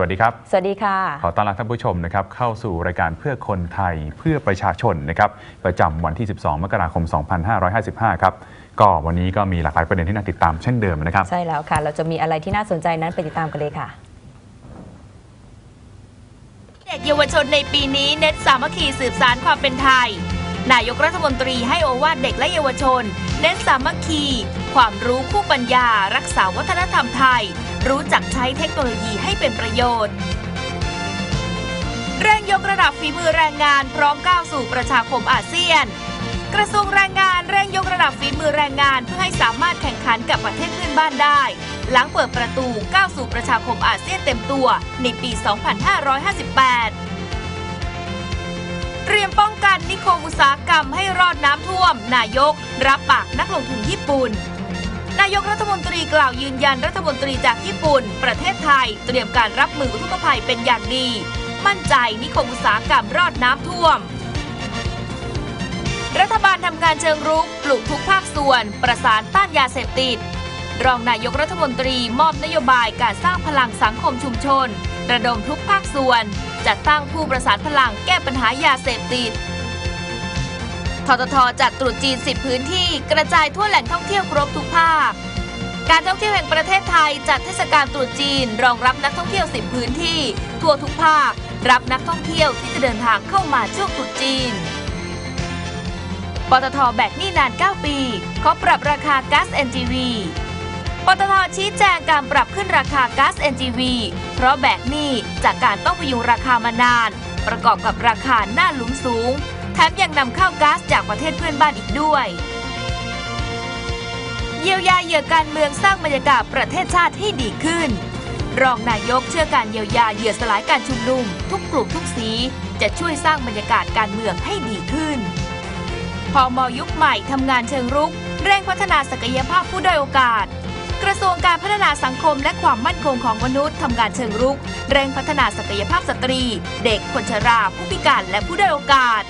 วัสดีครับ สวัสดีค่ะ ขอต้อนรับท่านผู้ชมนะครับเข้าสู่รายการเพื่อคนไทยเพื่อประชาชนนะครับประจำวันที่ 12 มกราคม 2555 ครับก็วันนี้ก็มีหลากหลายประเด็นที่น่าติดตามเช่นเดิมนะครับ ใช่แล้วค่ะ เราจะมีอะไรที่น่าสนใจนั้นไปติดตามกันเลยค่ะเด็กเยาวชนในปีนี้เน้นสามัคคีสืบสารความเป็นไทย นายกรัฐมนตรีให้โอวาทเด็กและเยาวชน เน้นสามัคคี ความรู้คู่ปัญญา รักษาวัฒนธรรมไทย รู้จักใช้เทคโนโลยีให้เป็นประโยชน์เร่งยกระดับฝีมือแรงงานพร้อมก้าวสู่ประชาคมอาเซียน กระทรวงแรงงานเร่งยกระดับฝีมือแรงงานเพื่อให้สามารถแข่งขันกับประเทศเพื่อนบ้านได้ หลังเปิดประตูก้าวสู่ประชาคมอาเซียนเต็มตัวในปี 2558เตรียมป้องกันนิคมอุตสาหกรรมให้รอดน้ำท่วม นายก รับปากนักลงทุนญี่ปุ่น นายกรัฐมนตรีกล่าวยืนยันรัฐมนตรีจากญี่ปุ่น ประเทศไทย เตรียมการรับมืออุทกภัยเป็นอย่างดี มั่นใจนิคมอุตสาหกรรมรอดน้ำท่วม รัฐบาลทำงานเชิงรุกปลูกทุกภาคส่วน ประสานต้านยาเสพติด รองนายกรัฐมนตรีมอบนโยบายการสร้างพลังสังคมชุมชน ระดมทุกภาคส่วน จัดตั้งผู้ประสานพลังแก้ปัญหายาเสพติด ทททจัดตรุษจีน 10 พื้นที่กระจายทั่วแหล่งท่องเที่ยวครบทุกภาค การท่องเที่ยวแห่งประเทศไทยจัดเทศกาลตรุษจีน รองรับนักท่องเที่ยว 10 พื้นที่ ทั่วทุกภาค รับนักท่องเที่ยวที่จะเดินทางเข้ามาช่วงตรุษจีน ปตทแบกหนี้นาน 9 ปีขอปรับราคาก๊าซ NGV ปตทชี้แจงการปรับขึ้นราคาก๊าซ NGV เพราะแบกหนี้จากการต้องพยุงราคามานาน ประกอบกับราคาหน้าหลุมสูง แถมยังนำเข้าก๊าซจากประเทศเพื่อนบ้านอีกด้วย เยียวยาเหยื่อการเมืองสร้างบรรยากาศประเทศชาติให้ดีขึ้น รองนายกเชื่อการเยียวยาเหยื่อสลายการชุมนุม ทุกกลุ่มทุกสี จะช่วยสร้างบรรยากาศการเมืองให้ดีขึ้นพอมยุคใหม่ทำงานเชิงรุก เร่งพัฒนาศักยภาพผู้ด้อยโอกาส กระทรวงการพัฒนาสังคมและความมั่นคงของมนุษย์ทำงานเชิงรุก เร่งพัฒนาศักยภาพสตรี เด็กคนชรา ผู้พิการและผู้ด้อยโอกาส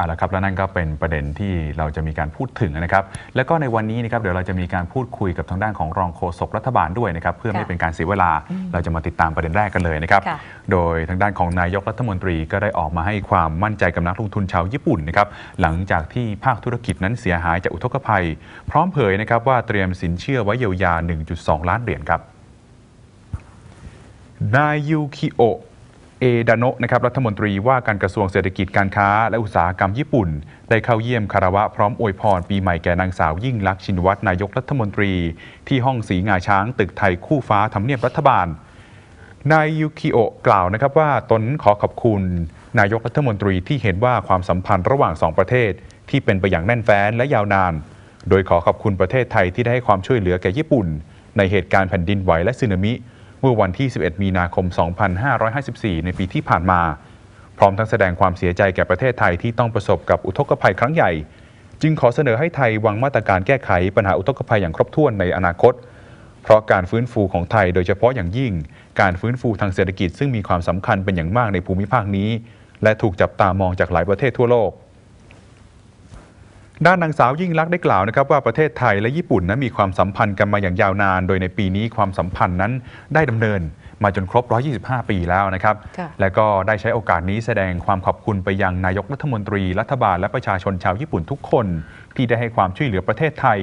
เอาละครับและนั่นก็เป็นประเด็นที่เราจะมีการพูดถึงนะครับ แล้วก็ในวันนี้นะครับเดี๋ยวเราจะมีการพูดคุยกับทางด้านของรองโฆษกรัฐบาลด้วยนะครับเพื่อไม่ค่ะเป็นการเสียเวลาเราจะมาติดตามประเด็นแรกกันเลยนะครับค่ะโดยทางด้านของนายกรัฐมนตรีก็ได้ออกมาให้ความมั่นใจกับนักลงทุนชาวญี่ปุ่นนะครับหลังจากที่ภาคธุรกิจนั้นเสียหายจากอุทกภัย พร้อมเผยนะครับว่าเตรียมสินเชื่อไว้เยียวยา 1.2 ล้านเหรียญครับนายยูคิโอะ เอดาโนะนะครับ รัฐมนตรีว่าการกระทรวงเศรษฐกิจการค้า และอุตสาหกรรมญี่ปุ่น ได้เข้าเยี่ยมคารวะพร้อมอวยพรปีใหม่แก่นางสาวยิ่งลักษณ์ชินวัตรนายกรัฐมนตรี ที่ห้องสีงาช้างตึกไทยคู่ฟ้าทำเนียบรัฐบาล นายยูคิโอะกล่าวนะครับว่าตนขอขอบคุณนายกรัฐมนตรีที่เห็นว่าความสัมพันธ์ระหว่างสองประเทศ ที่เป็นไปอย่างแน่นแฟ้นและยาวนาน โดยขอขอบคุณประเทศไทยที่ได้ให้ความช่วยเหลือแก่ญี่ปุ่น ในเหตุการณ์แผ่นดินไหวและสึนามิ เมื่อวันที่ 11 มีนาคม 2554 ในปีที่ผ่านมา พร้อมทั้งแสดงความเสียใจแก่ประเทศไทยที่ต้องประสบกับอุทกภัยครั้งใหญ่ จึงขอเสนอให้ไทยวางมาตรการแก้ไขปัญหาอุทกภัยอย่างครบถ้วนในอนาคต เพราะการฟื้นฟูของไทยโดยเฉพาะอย่างยิ่ง การฟื้นฟูทางเศรษฐกิจซึ่งมีความสำคัญเป็นอย่างมากในภูมิภาคนี้ และถูกจับตามองจากหลายประเทศทั่วโลก ด้านนางสาวยิ่งลักษณ์ได้กล่าวนะครับว่าประเทศไทยและญี่ปุ่นนั้นมีความสัมพันธ์กันมาอย่างยาวนาน โดยในปีนี้ความสัมพันธ์นั้นได้ดำเนินมาจนครบ 125 ปีแล้วนะครับค่ะและก็ได้ใช้โอกาสนี้แสดงความขอบคุณไปยังนายกรัฐมนตรี รัฐบาลและประชาชนชาวญี่ปุ่นทุกคน ที่ได้ให้ความช่วยเหลือประเทศไทย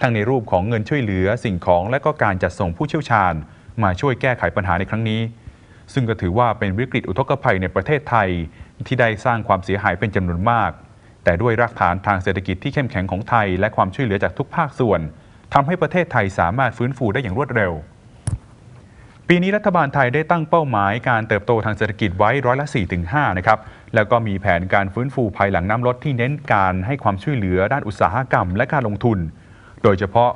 ทั้งในรูปของเงินช่วยเหลือสิ่งของและก็การจัดส่งผู้เชี่ยวชาญ มาช่วยแก้ไขปัญหาในครั้งนี้ ซึ่งก็ถือว่าเป็นวิกฤตอุทกภัยในประเทศไทยที่ได้สร้างความเสียหายเป็นจำนวนมาก แต่ด้วยรากฐานทางเศรษฐกิจที่เข้มแข็งของไทย และความช่วยเหลือจากทุกภาคส่วนทำให้ประเทศไทยสามารถฟื้นฟูได้อย่างรวดเร็ว ปีนี้รัฐบาลไทยได้ตั้งเป้าหมายการเติบโตทางเศรษฐกิจไว้ร้อยละ 4-5 นะครับ แล้วก็มีแผนการฟื้นฟูภายหลังน้ำลดที่เน้นการให้ความช่วยเหลือด้านอุตสาหกรรม และการลงทุน โดยเฉพาะ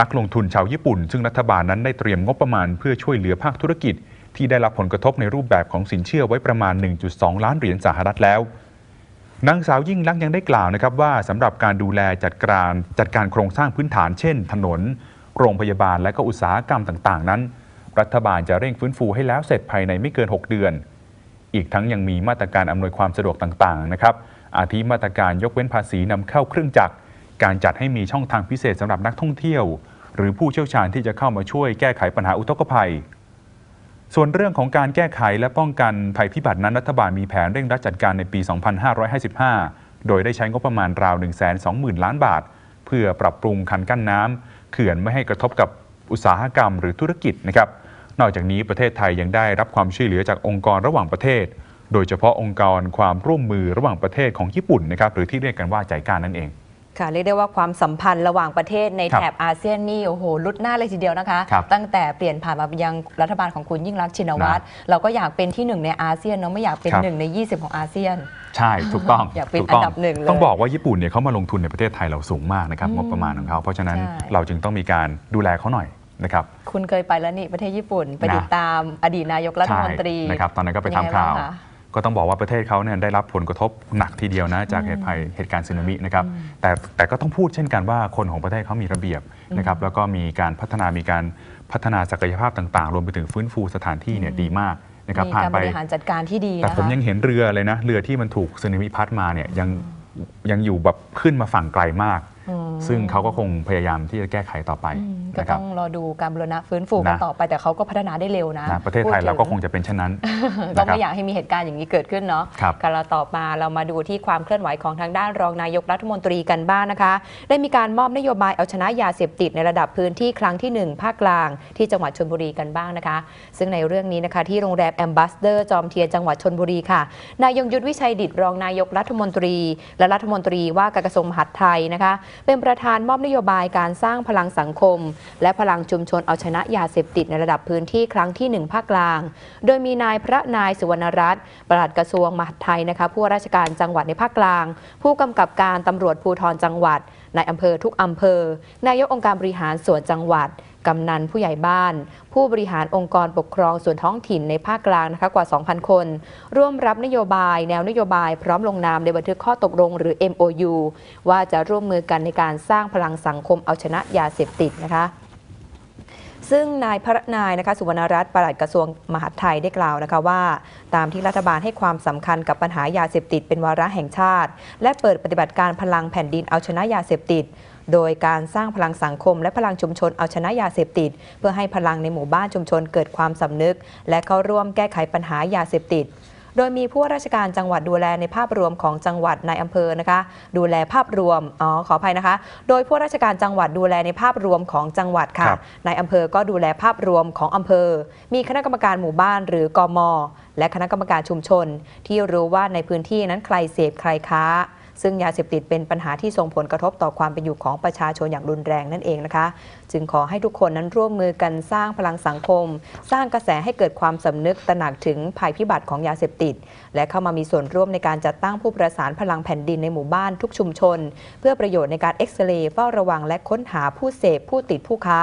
นักลงทุนชาวญี่ปุ่น ซึ่งรัฐบาลนั้นได้เตรียมงบประมาณเพื่อช่วยเหลือภาคธุรกิจ ที่ได้รับผลกระทบในรูปแบบของสินเชื่อไว้ประมาณ 1.2 ล้านเหรียญสหรัฐแล้ว นางสาวยิ่งลักษณ์ยังได้กล่าวนะครับว่าสำหรับการดูแลจัดการจัดการโครงสร้างพื้นฐานเช่น ถนน โรงพยาบาลและก็อุตสาหกรรมต่าง ๆ นั้น รัฐบาลจะเร่งฟื้นฟูให้แล้วเสร็จภายในไม่เกิน 6 เดือน อีกทั้งยังมีมาตรการอำนวยความสะดวกต่าง ๆ นะครับอาทิมาตรการยกเว้นภาษีนำเข้าเครื่องจักร การจัดให้มีช่องทางพิเศษสำหรับนักท่องเที่ยว หรือผู้เชี่ยวชาญที่จะเข้ามาช่วยแก้ไขปัญหาอุทกภัย ส่วนเรื่องของการแก้ไขและป้องกันภัยพิบัตินั้นรัฐบาลมีแผนเร่งรัดจัดการในปี 2555 โดยได้ใช้งบประมาณราว 120,000 ล้านบาท เพื่อปรับปรุงคันกั้นน้ำเขื่อนไม่ให้กระทบกับอุตสาหกรรมหรือธุรกิจนะครับ นอกจากนี้ประเทศไทยยังได้รับความช่วยเหลือจากองค์กรระหว่างประเทศ โดยเฉพาะองค์กรความร่วมมือระหว่างประเทศของญี่ปุ่นนะครับหรือที่เรียกกันว่าใจการนั่นเอง ค่ะเรียกได้ว่าความสัมพันธ์ระหว่างประเทศในครับแถบอาเซียนนี่โอ้โหลุดหน้าเลยทีเดียวนะคะ ครับตั้งแต่เปลี่ยนผ่านมายังรัฐบาลของคุณยิ่งรักษณ์ชินวัตรเราก็อยากเป็นที่หนึ่งในอาเซียนเนาะไม่อยากเป็นครับ หนึ่งใน 20 ของอาเซียน ใช่ถูกต้องอยากเป็นถูต้งอันดับหนึ่งเลยต้องบอกว่าญี่ปุ่นเนี่ยเขามาลงทุนในประเทศไทยเราสูงมากนะครับอืมงบประมาณของเขาเพราะฉะนั้นใช่ เราจึงต้องมีการดูแลเขาหน่อยนะครับ คุณเคยไปแล้วนี่ประเทศญี่ปุ่น ไปนะ ติดตามอดีตนายกรัฐมนตรี ใช่นะครับตอนนั้นก็ไปเป็นทำยังไงข่าวบ้างคะ ก็ต้องบอกว่าประเทศเขาเนี่ยได้รับผลกระทบหนักทีเดียวนะจากเหตุภัยเหตุการณ์สึนามินะครับแต่แต่ก็ต้องพูดเช่นกันว่าคนของประเทศเขามีระเบียบนะครับแล้วก็มีการพัฒนามีการพัฒนาศักยภาพต่างๆ รวมไปถึงฟื้นฟูสถานที่เนี่ยดีมากนะครับมีผ่านการไปบริหารจัดการที่ดีแต่นะคะผมยังเห็นเรือเลยนะเรือที่มันถูกสึนามิพัดมาเนี่ยยังยังอยู่แบบขึ้นมาฝั่งไกลมากอืมซึ่งเขาก็คงพยายามที่จะแก้ไขต่อไปอืม ก็นะครัต้บองรอดูการบรณะฟื้นฟูกันนะ ต่อไปแต่เขาก็พัฒนาได้เร็วนะนะประเทศไทยพูดถึเราก็คงจะเป็นเช่นนั้น ก็นะครัไม่บอยากให้มีเหตุการณ์อย่างนี้เกิดขึ้นเนาะ ครับการเราต่อมาเรามาดูที่ความเคลื่อนไหวของทางด้านรองนายกรัฐมนตรีกันบ้างนะคะ ได้มีการมอบนโยบายเอาชนะยาเสพติดในระดับพื้นที่ครั้งที่1 ภาคกลางที่จังหวัดชนบุรีกันบ้างนะคะ ซึ่งในเรื่องนี้นะคะที่โรงแรมแอมบ s สเดอร์จอมเทียนจังหวัดชนบุรีค่ะ นายยงยุทธวิชัยดิตรองนายกรัฐมนตรี และรัฐมนตรีว่าการกระทรวงมหาดไทยนะคะ เป็นประธานมอบนโยบายการสร้างพลังสังคมและพลังชุมชนเอาชนะยาเสพติดในระดับพื้นที่ครั้งที่ 1 ภาคกลาง โดยมีนายพระนายสุวรรณรัตน์ปลัดกระทรวงมหาดไทยนะคะผู้ว่าราชการจังหวัดในภาคกลาง ผู้กำกับการตำรวจภูธรจังหวัด นายอำเภอทุกอำเภอ นายกองค์การบริหารส่วนจังหวัด กำนันผู้ใหญ่บ้าน ผู้บริหารองค์กรปกครองส่วนท้องถิ่นในภาคกลางนะคะกว่า 2,000 คน ร่วมรับนโยบายแนวนโยบายพร้อมลงนามในบันทึกข้อตกลงหรือ MOU ว่าจะร่วมมือกันในการสร้างพลังสังคมเอาชนะยาเสพติดนะคะ ซึ่งนายพระนายนะคะสุวรรณรัตน์ปลัดกระทรวงมหาดไทยได้กล่าวนะคะว่า ตามที่รัฐบาลให้ความสำคัญกับปัญหายาเสพติดเป็นวาระแห่งชาติ และเปิดปฏิบัติการพลังแผ่นดินเอาชนะยาเสพติด โดยการสร้างพลังสังคม และพลังชุมชนเอาชนะยาเสพติด เพื่อให้พลังในหมู่บ้านชุมชนเกิดความสำนึก และเข้าร่วมแก้ไขปัญหายาเสพติด โดยมีผู้ว่าราชการจังหวัดดูแลในภาพรวมของจังหวัดในอำเภอนะคะ ดูแลภาพรวมอ๋อขออภัยนะคะ โดยผู้ว่าราชการจังหวัดดูแลในภาพรวมของจังหวัดค่ะครับในอำเภอก็ดูแลภาพรวมของอำเภอ มีคณะกรรมการหมู่บ้านหรือกมและคณะกรรมการชุมชน ที่รู้ว่าในพื้นที่นั้นใครเสพใครค้า ซึ่งยาเสพติดเป็นปัญหาที่ส่งผลกระทบต่อความเป็นอยู่ของประชาชนอย่างรุนแรงนั่นเองนะคะ จึงขอให้ทุกคนนั้นร่วมมือกันสร้างพลังสังคม สร้างกระแสให้เกิดความสำนึกตระหนักถึงภัยพิบัติของยาเสพติด และเข้ามามีส่วนร่วมในการจัดตั้งผู้ประสานพลังแผ่นดินในหมู่บ้านทุกชุมชน เพื่อประโยชน์ในการเอ็กซเรย์เฝ้าระวังและค้นหาผู้เสพผู้ติดผู้ค้า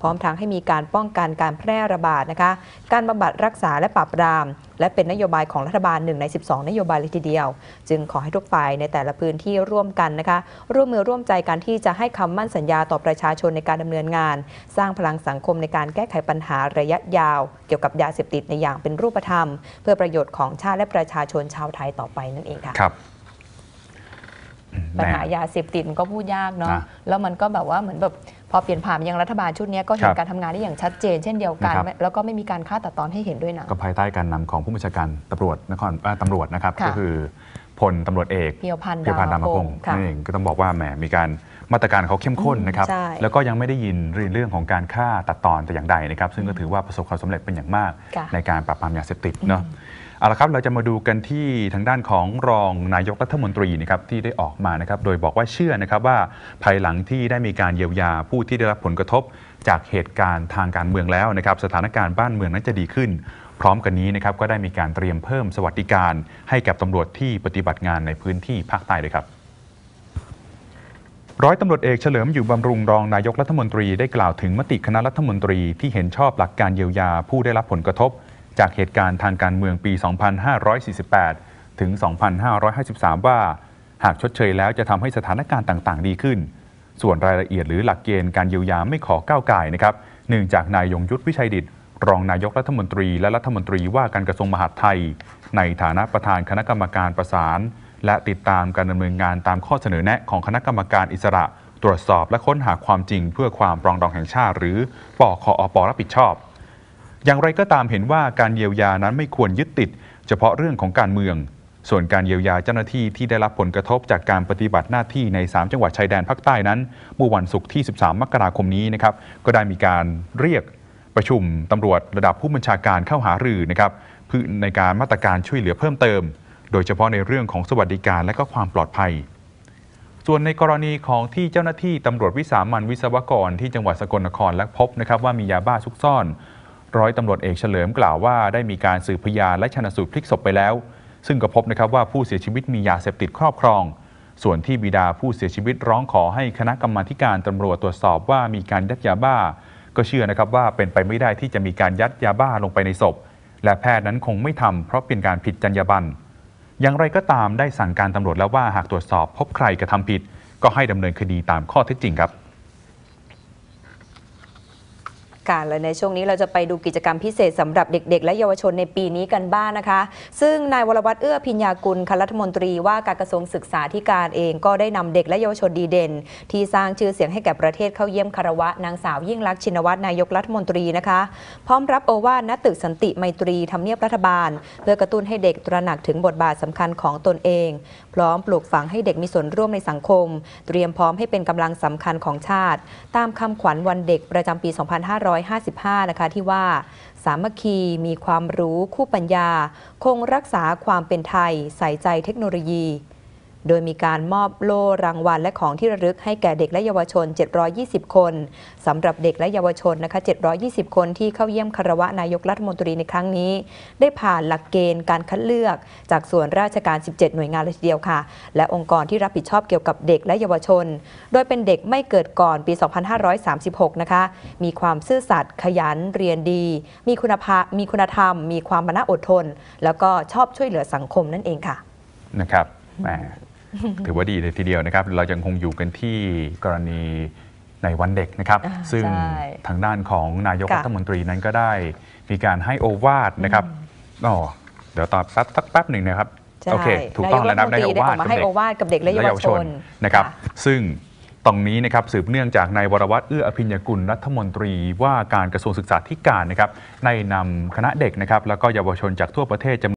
พร้อมทั้งให้มีการป้องกันการแพร่ระบาดนะคะ การบำบัดรักษาและปราบปราม และเป็นนโยบายของรัฐบาลหนึ่งใน 12 นโยบายเลยทีเดียว จึงขอให้ทุกฝ่ายในแต่ละพื้นที่ร่วมกันนะคะ ร่วมมือร่วมใจกันที่จะให้คำมั่นสัญญาต่อประชาชนในการดำเนินงาน สร้างพลังสังคมในการแก้ไขปัญหาระยะยาว เกี่ยวกับยาเสพติดในอย่างเป็นรูปธรรม เพื่อประโยชน์ของชาติและประชาชนชาวไทยต่อไปนั่นเองค่ะครับปัญหาแหม่ยาเสพติดมันก็พูดยากเนาะนะแล้วมันก็แบบว่าเหมือนแบบ พอเปลี่ยนผ่านมายังรัฐบาลชุดเนี้ยก็เห็คนรับการทำงานได้อย่างชัดเจน เช่นเดียวกันนะครับแล้วก็ไม่มีการฆ่าตัดตอนให้เห็นด้วยนะก็ภายใต้การนำของผู้บัญชาการตำรวจนครเอ่อตำรวจนะครับค่ะก็คือพลตำรวจเอกเพียวพันธ์เพียวพันธ์ดาดามพพงงศ์ศ์ค่ะนั่นเองก็ต้องบอกว่าแหมมีการมาตรการเขาเข้มข้นนะครับใช่แล้วก็ยังไม่ได้ยินเรื่องของการฆ่าตัดตอนแต่อย่างใดนะครับ ซึ่งก็ถือว่าประสบความสำเร็จเป็นอย่างมากค่ะในการปราบปรามยาเสพติดเนาะ เอาละครับเราจะมาดูกันที่ทางด้านของรองนายกรัฐมนตรีนะครับที่ได้ออกมานะครับโดยบอกว่าเชื่อนะครับว่าภายหลังที่ได้มีการเยียวยาผู้ที่ได้รับผลกระทบ จากเหตุการณ์ทางการเมืองแล้วนะครับสถานการณ์บ้านเมืองนั้นจะดีขึ้น พร้อมกันนี้นะครับก็ได้มีการเตรียมเพิ่มสวัสดิการ ให้กับตำรวจที่ปฏิบัติงานในพื้นที่ภาคใต้ด้วยครับร้อยตำรวจเอกเฉลิมอยู่บำรุงรองนายกรัฐมนตรีได้กล่าวถึงมติคณะรัฐมนตรีที่เห็นชอบหลักการเยียวยาผู้ได้รับผลกระทบ จากเหตุการณ์ทางการเมืองปี 2548 ถึง 2553 ว่าหากชดเชยแล้วจะทำให้สถานการณ์ต่างๆ ดีขึ้น ส่วนรายละเอียดหรือหลักเกณฑ์การเยียวยาไม่ขอก้าวไก่นะครับเนื่องจากนายยงยุทธวิชัยดิตรองนายกรัฐมนตรีและรัฐมนตรีว่าการกระทรวงมหาดไทย ในฐานะประธานคณะกรรมการประสาน และติดตามการดำเนินงานตามข้อเสนอแนะของคณะกรรมการอิสระ ตรวจสอบและค้นหาความจริงเพื่อความปรองดองแห่งชาติ หรือปคอปรับผิดชอบ อย่างไรก็ตามเห็นว่าการเยียวยานั้นไม่ควรยึดติด เฉพาะเรื่องของการเมือง ส่วนการเยียวยาเจ้าหน้าที่ที่ได้รับผลกระทบจากการปฏิบัติหน้าที่ใน 3 จังหวัดชายแดนภาคใต้นั้นเมื่อวันศุกร์ที่ 13 มกราคมนี้นะครับก็ได้มีการเรียกประชุมตำรวจระดับผู้บัญชาการเข้าหารือนะครับเพื่อในการมาตรการช่วยเหลือเพิ่มเติม โดยเฉพาะในเรื่องของสวัสดิการและก็ความปลอดภัย ส่วนในกรณีของที่เจ้าหน้าที่ตำรวจวิสามันวิศวกรที่จังหวัดสกลนครและพบนะครับว่ามียาบ้าซุกซ่อน ร้อยตำรวจเอกเฉลิมกล่าวว่าได้มีการสืบพยานและชนสูตรพลิกศพไปแล้ว ซึ่งก็พบนะครับว่าผู้เสียชีวิตมียาเสพติดครอบครอง ส่วนที่บิดาผู้เสียชีวิตร้องขอให้คณะกรรมาการตำรวจตรวจสอบว่ามีการยัดยาบ้า ก็เชื่อนะครับว่าเป็นไปไม่ได้ที่จะมีการยัดยาบ้าลงไปในศพ และแพทย์นั้นคงไม่ทำเพราะเป็นการผิดจรรยาบรรณอย่างไรก็ตามได้สั่งการตำรวจแล้วว่าหากตรวจสอบ พบใครกระทำผิด ก็ให้ดำเนินคดีตามข้อเท็จจริงครับ การและในช่วงนี้เราจะไปดูกิจกรรมพิเศษสำหรับเด็ก ๆ และเยาวชนในปีนี้กันบ้างนะคะ ซึ่งนายวรวัตรเอื้อพิญญากุลคณะรัฐมนตรีว่าการกระทรวงศึกษาธิการเองก็ได้นำเด็กและเยาวชนดีเด่น ที่สร้างชื่อเสียงให้แก่ประเทศเข้าเยี่ยมคารวะนางสาวยิ่งลักษณ์ชินวัตรนายกรัฐมนตรีนะคะ พร้อมรับโอวาทณตึกสันติไมตรีทำเนียบรัฐบาล เพื่อกระตุ้นให้เด็กตระหนักถึงบทบาทสำคัญของตนเอง พร้อมปลูกฝังให้เด็กมีส่วนร่วมในสังคม เตรียมพร้อมให้เป็นกำลังสำคัญของชาติ ตามคำขวัญวันเด็กประจำปี 2500 2555 นะคะที่ว่า สามัคคีมีความรู้คู่ปัญญา คงรักษาความเป็นไทย ใส่ใจเทคโนโลยี โดยมีการมอบโล่รางวัลและของที่ระลึกให้แก่เด็กและเยาวชน 720 คนสำหรับเด็กและเยาวชนนะคะ720 คนที่เข้าเยี่ยมคารวะนายกรัฐมนตรีในครั้งนี้ ได้ผ่านหลักเกณฑ์การคัดเลือก จากส่วนราชการ 17 หน่วยงานเลยทีเดียวค่ะ และองค์กรที่รับผิดชอบเกี่ยวกับเด็กและเยาวชน โดยเป็นเด็กไม่เกิดก่อนปี 2536 นะคะ มีความซื่อสัตย์ขยันเรียนดี มีคุณภาพมีคุณธรรม มีความมานะอดทน แล้วก็ชอบช่วยเหลือสังคมนั่นเองค่ะนะครับแหม ถือว่าดีเลยทีเดียวนะครับ เรายังคงอยู่กันที่กรณีในวันเด็กนะครับอ่าซึ่งใช่ทางด้านของนายกค่ะรัฐมนตรีนั้นก็ได้ มีการให้โอวาทนะครับอ๋อเดี๋ยวตอบแป๊บสักแป๊บหนึ่งนะครับใช่โอเคถูกต้องแล้วนะนายกรัฐมนตรีได้ออกมาให้กับโอวาทกับเด็กและเยาวชนนะครับค่ะซึ่งตรงนี้นะครับสืบเนื่องจากนายวรวัตรเอื้ออภิญญกุลรัฐมนตรีว่าการกระทรวงศึกษาธิการนะครับในนำคณะเด็กนะครับแล้วก็เยาวชนจากทั่วประเทศจำ